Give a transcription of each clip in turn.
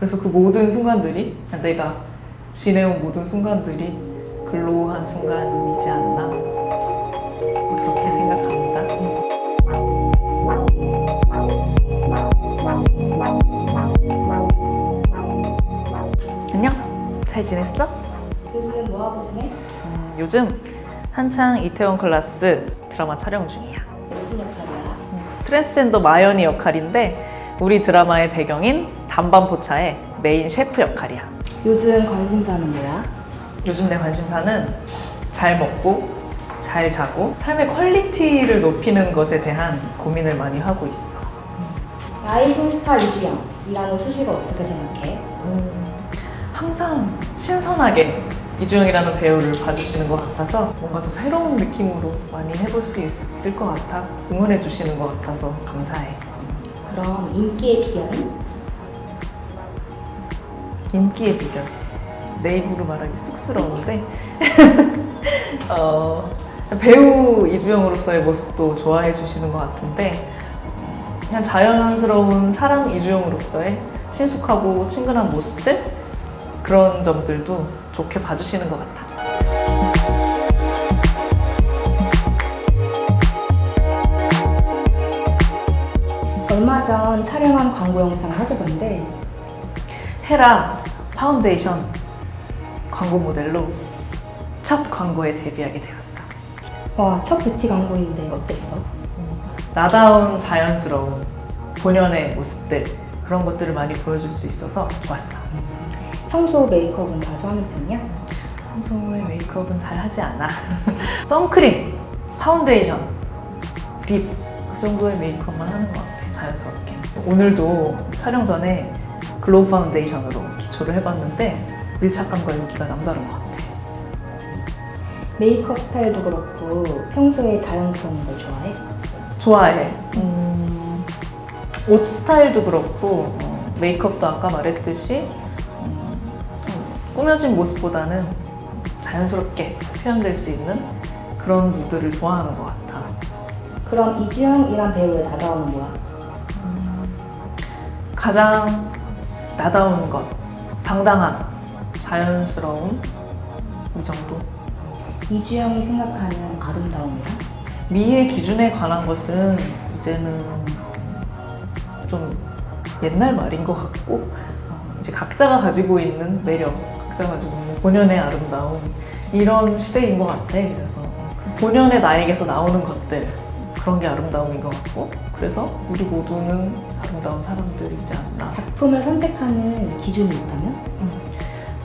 그래서 그 모든 순간들이 그냥 내가 지내온 모든 순간들이 글로우한 순간이지 않나 그렇게 생각합니다. 안녕, 잘 지냈어? 요즘 뭐 하고 지내? 음, 요즘 한창 이태원 클라스 드라마 촬영 중이야. 무슨 역할이야? 트랜스젠더 마연이 역할인데 우리 드라마의 배경인 단반포차의 메인 셰프 역할이야. 요즘 관심사는 뭐야? 요즘 내 관심사는 잘 먹고 잘 자고 삶의 퀄리티를 높이는 것에 대한 고민을 많이 하고 있어. 라이징 스타 이주영이라는 수식어 어떻게 생각해? 항상 신선하게 이주영이라는 배우를 봐주시는 것 같아서 뭔가 더 새로운 느낌으로 많이 해볼 수 있을 것 같아 응원해 주시는 것 같아서 감사해. 그럼 인기의 비결은? 인기의 비결. 내 입으로 말하기 쑥스러운데 어, 배우 이주영으로서의 모습도 좋아해 주시는 것 같은데 그냥 자연스러운 사람 이주영으로서의 친숙하고 친근한 모습들 그런 점들도 좋게 봐주시는 것 같아. 전 촬영한 광고 영상 화제던데 헤라 파운데이션 광고 모델로 첫 광고에 데뷔하게 되었어. 와, 첫 뷰티 광고인데 어땠어? 나다운 자연스러운 본연의 모습들 그런 것들을 많이 보여줄 수 있어서 좋았어. 평소 메이크업은 자주 하는 편이야? 평소에 메이크업은 잘 하지 않아. 선크림, 파운데이션, 립 그 정도의 메이크업만 하는 것 같아 자연스럽게. 오늘도 촬영 전에 글로우 파운데이션으로 기초를 해봤는데 밀착감과 윤기가 남다른 것 같아. 메이크업 스타일도 그렇고 평소에 자연스러운 걸 좋아해? 좋아해. 음, 옷 스타일도 그렇고 어, 메이크업도 아까 말했듯이 음, 좀 꾸며진 모습보다는 자연스럽게 표현될 수 있는 그런 무드를 좋아하는 것 같아. 그럼 이주영이란 배우의 나다움은 뭐야? 가장 나다운 것, 당당함, 자연스러움 이 정도. 이주영이 생각하는 아름다움이란? 미의 기준에 관한 것은 이제는 좀 옛날 말인 것 같고 어, 이제 각자가 가지고 있는 매력, 각자가 가지고 있는 본연의 아름다움 이런 시대인 것 같아. 그래서 그 본연의 나에게서 나오는 것들 그런 게 아름다움인 것 같고 그래서 우리 모두는 아름다운 사람들이지 않나. 작품을 선택하는 기준이 있다면?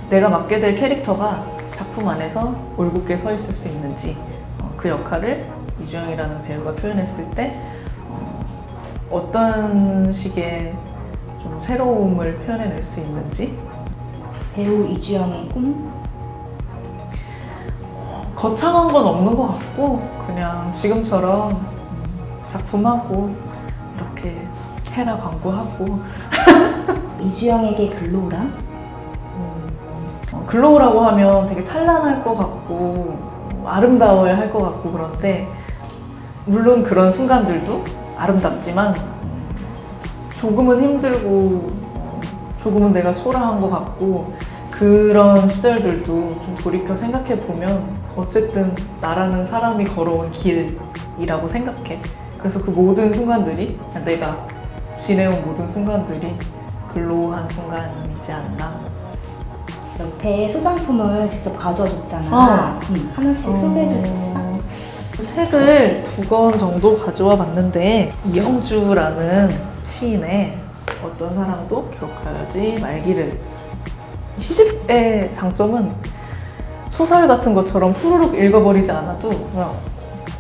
내가 맡게 될 캐릭터가 작품 안에서 올곧게 서 있을 수 있는지 어, 그 역할을 이주영이라는 배우가 표현했을 때 어, 떤 식의 좀 새로움을 표현해낼 수 있는지 배우 이주영의 꿈? 거창한 건 없는 것 같고 그냥 지금처럼 음, 작품하고 이렇게 헤라 광고하고 이주영에게 글로우란? 어, 글로우라고 하면 되게 찬란할 것 같고 어, 아름다워야 할 것 같고 그런데 물론 그런 순간들도 아름답지만 음, 조금은 힘들고 어, 조금은 내가 초라한 것 같고 그런 시절들도 좀 돌이켜 생각해 보면 어쨌든 나라는 사람이 걸어온 길이라고 생각해. 그래서 그 모든 순간들이 내가 지내온 모든 순간들이 글로우한 순간이지 않나. 옆에 소장품을 직접 가져와 줬잖아. 어. 응, 하나씩 소개해 줄 수 있어? 어, 책을 두 권 정도 가져와 봤는데 이영주라는 시인의 어떤 사람도 기억하지 말기를 시집의 장점은 소설 같은 것처럼 후루룩 읽어버리지 않아도 그냥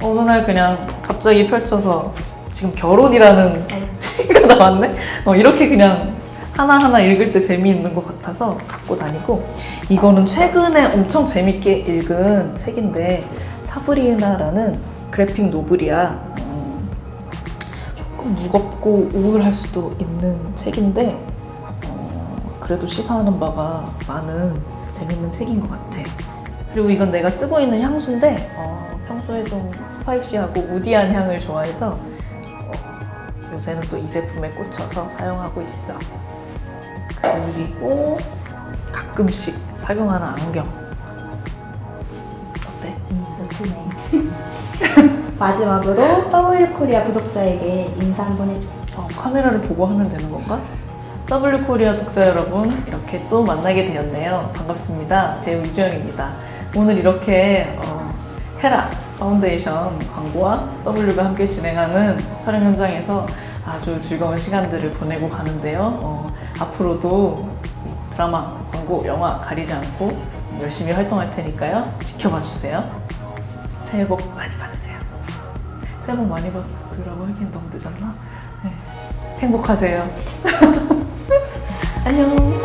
어느 날 그냥 갑자기 펼쳐서 지금 결혼이라는 시가 나왔네? 어, 이렇게 그냥 하나하나 읽을 때 재미있는 것 같아서 갖고 다니고 이거는 최근에 엄청 재밌게 읽은 책인데 사브리나라는 그래픽 노블이야. 음, 조금 무겁고 우울할 수도 있는 책인데 어, 그래도 시사하는 바가 많은 재밌는 책인 것 같아. 그리고 이건 내가 쓰고 있는 향수인데 어, 평소에 좀 스파이시하고 우디한 향을 좋아해서 어, 요새는 또 이 제품에 꽂혀서 사용하고 있어. 그리고 가끔씩 착용하는 안경. 어때? 음, 멋지네. 마지막으로 W 코리아 구독자에게 인사 한번 해줘. 어, 카메라를 보고 하면 되는 건가? W 코리아 독자 여러분 이렇게 또 만나게 되었네요. 반갑습니다. 배우 이주영입니다. 오늘 이렇게 어, 헤라 파운데이션 광고와 W가 함께 진행하는 촬영 현장에서 아주 즐거운 시간들을 보내고 가는데요. 어, 앞으로도 드라마, 광고, 영화 가리지 않고 열심히 활동할 테니까요. 지켜봐 주세요. 새해 복 많이 받으세요. 새해 복 많이 받으라고 하기엔 너무 늦었나? 네. 행복하세요. 안녕.